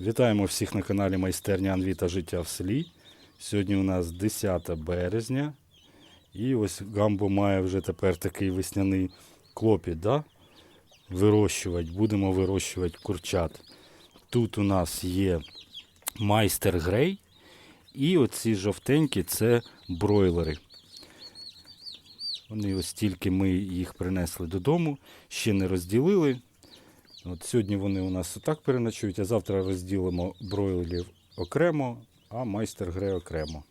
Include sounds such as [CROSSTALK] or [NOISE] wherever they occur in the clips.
Вітаємо всіх на каналі Майстерня Анві та Життя в селі. Сьогодні у нас 10 березня. І ось Гамбо має вже тепер такий весняний клопіт. Да? Вирощувати. Будемо вирощувати курчат. Тут у нас є майстер грей. І оці жовтенькі це бройлери. Вони ось тільки ми їх принесли додому, ще не розділили. От сьогодні вони у нас отак переночують, а завтра розділимо бройлерів окремо, а майстер гре окремо.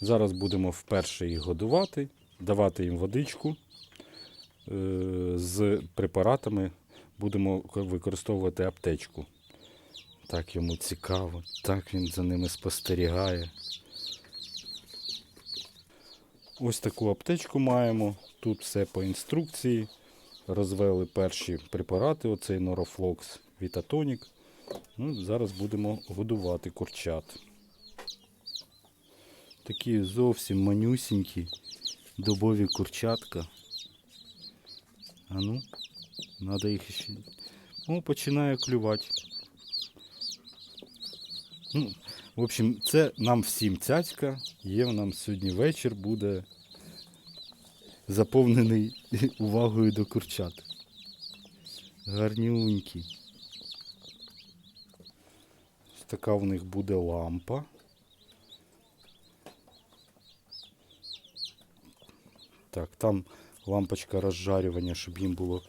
Зараз будемо вперше їх годувати, давати їм водичку е, з препаратами. Будемо використовувати аптечку. Так йому цікаво, так він за ними спостерігає. Ось таку аптечку маємо. Тут все по інструкції. Розвели перші препарати, оцей Норофлокс, Вітатонік. Ну, зараз будемо годувати курчат. Такі зовсім манюсінькі добові курчатка. А ну, треба їх ще. О, починає клювати. Ну, в общем, це нам всім цяцька. Є нам сьогодні вечір буде заповнений [LAUGHS] увагою до курчат. Гарнюнькі. Ось така в них буде лампа. Так, там лампочка розжарювання, щоб їм було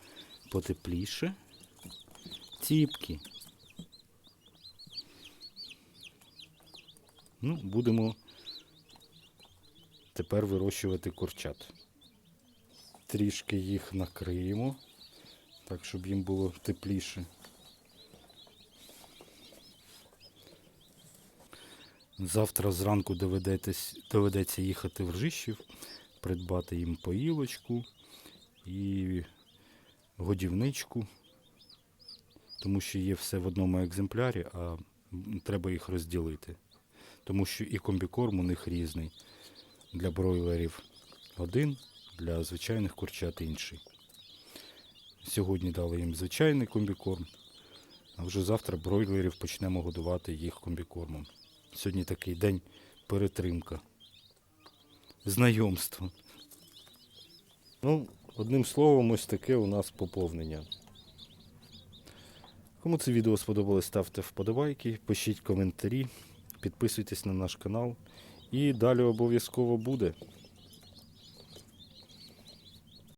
потепліше. Ціпки. Ну, будемо тепер вирощувати курчат. Трішки їх накриємо, так, щоб їм було тепліше. Завтра зранку доведеться їхати в Ржищів, придбати їм поїлочку і годівничку, тому що є все в одному екземплярі, а треба їх розділити. Тому що і комбікорм у них різний. Для бройлерів один, для звичайних курчат інший. Сьогодні дали їм звичайний комбікорм, а вже завтра бройлерів почнемо годувати їх комбікормом. Сьогодні такий день перетримка. Знайомство. Ну, одним словом, ось таке у нас поповнення. Кому це відео сподобалось, ставте вподобайки, пишіть коментарі, підписуйтесь на наш канал. І далі обов'язково буде.